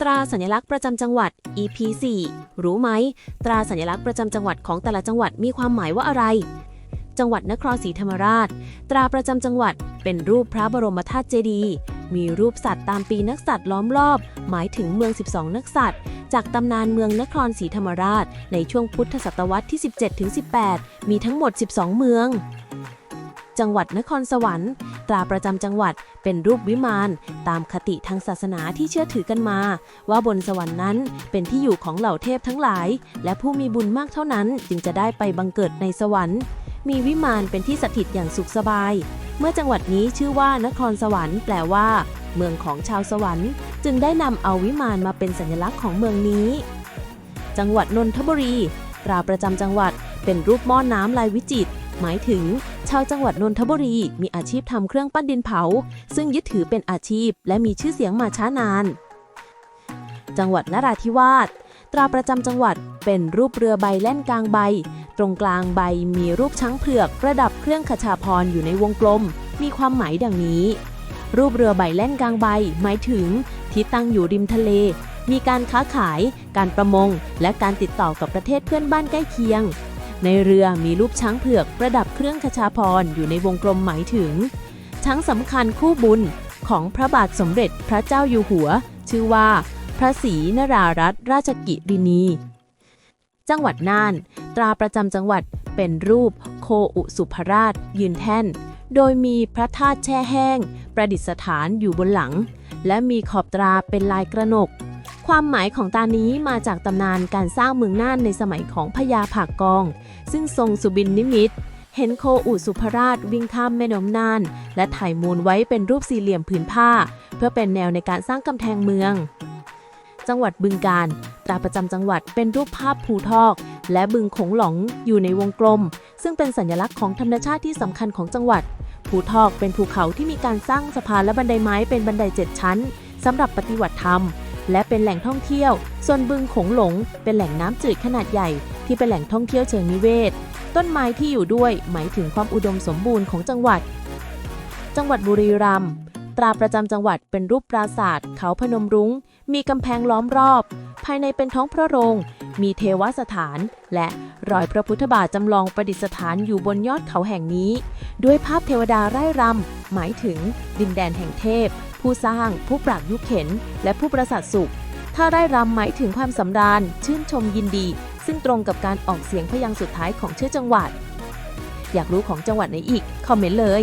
ตราสัญลักษณ์ประจำจังหวัด EP 4รู้ไหม ตราสัญลักษณ์ประจำจังหวัดของแต่ละจังหวัดมีความหมายว่าอะไร จังหวัดนครศรีธรรมราช ตราประจำจังหวัด เป็นรูปพระบรมธาตุเจดีย์มีรูปสัตว์ตามปีนักสัตว์ล้อมรอบ หมายถึงเมือง 12 นักสัตว์จากตำนานเมืองนครศรีธรรมราช ในช่วงพุทธศตวรรษที่ 17-18 มีทั้งหมด 12 เมือง จังหวัดนครสวรรค์ ตราประจำจังหวัด เป็นรูปวิมานตามคติทางศาสนาที่เชื่อถือกันมา ว่าบนสวรรค์นั้นเป็นที่อยู่ของเหล่าเทพทั้งหลาย และผู้มีบุญมากเท่านั้นจึงจะได้ไปบังเกิดในสวรรค์ มีวิมานเป็นที่สถิตอย่างสุขสบาย เมื่อจังหวัดนี้ชื่อว่านครสวรรค์แปลว่า เมืองของชาวสวรรค์ จึงได้นำเอาวิมานมาเป็นสัญลักษณ์ของเมืองนี้ จังหวัดนนทบุรีตราประจำจังหวัดเป็นรูปหม้อน้ำลายวิจิตร หมายถึง ชาวจังหวัดนนทบุรี มีอาชีพทำเครื่องปั้นดินเผา ซึ่งยึดถือเป็นอาชีพ และมีชื่อเสียงมาช้านาน จังหวัดนราธิวาสตราประจำจังหวัดเป็นรูปเรือใบแล่นกลางใบ ตรงกลางใบมีรูปช้างเผือกประดับเครื่องขชาพรอยู่ในวงกลม มีความหมายดังนี้ รูปเรือใบแล่นกลางใบ หมายถึง ที่ตั้งอยู่ริมทะเล มีการค้าขาย การประมง และการติดต่อกับประเทศเพื่อนบ้านใกล้เคียง ในเรือมีรูปช้างเผือกประดับเครื่องขชาพรอยู่ในวงกลมหมายถึง ช้างสำคัญคู่บุญของพระบาทสมเด็จพระเจ้าอยู่หัว ชื่อว่า พระศรีนรารัตนราชกิรินี จังหวัดน่าน ตราประจำจังหวัดเป็นรูปโคอุสุภราช ยืนแท่น โดยมีพระธาตุแช่แห้ง ประดิษฐานอยู่บนหลัง และมีขอบตราเป็นลายกระหนก ความหมายของตานี้มาจากตำนานการสร้างเมืองน่านในสมัยของพญาผากกอง ซึ่งทรงสุบินนิมิต เห็นโคอุสุภราชวิ่งข้ามแม่น้ำน่าน และถ่ายมูลไว้เป็นรูปสี่เหลี่ยมผืนผ้า เพื่อเป็นแนวในการสร้างกำแพงเมือง จังหวัดบึงกาฬตราประจำจังหวัดเป็นรูปภาพภูทอก และบึงขงหลงอยู่ในวงกลม ซึ่งเป็นสัญลักษณ์ของธรรมชาติที่สำคัญของจังหวัด ภูทอกเป็นภูเขาที่มีการสร้างสะพานและบันไดไม้เป็นบันไดเจ็ดชั้นสำหรับปฏิบัติธรรม และเป็นแหล่งท่องเที่ยว ส่วนบึงขงหลง เป็นแหล่งน้ำจืดขนาดใหญ่ ที่เป็นแหล่งท่องเที่ยวเชิงนิเวศ ต้นไม้ที่อยู่ด้วยหมายถึงความอุดมสมบูรณ์ของจังหวัด จังหวัดบุรีรัมย์ตราประจำจังหวัดเป็นรูปปราสาทเขาพนมรุง้ง มีกำแพงล้อมรอบ ภายในเป็นท้องพระโรง มีเทวสถาน และรอยพระพุทธบาทจำลองประดิษฐานอยู่บนยอดเขาแห่งนี้ ด้วยภาพเทวดาไร่รำหมายถึงดินแดนแห่งเทพ ผู้สร้าง ผู้ปราบยุคเข็น และผู้ประสาทสุข ถ้าได้รำหมายถึงความสำราญ ชื่นชมยินดี ซึ่งตรงกับการออกเสียงพยางค์สุดท้ายของชื่อจังหวัด อยากรู้ของจังหวัดไหนอีก คอมเมนต์เลย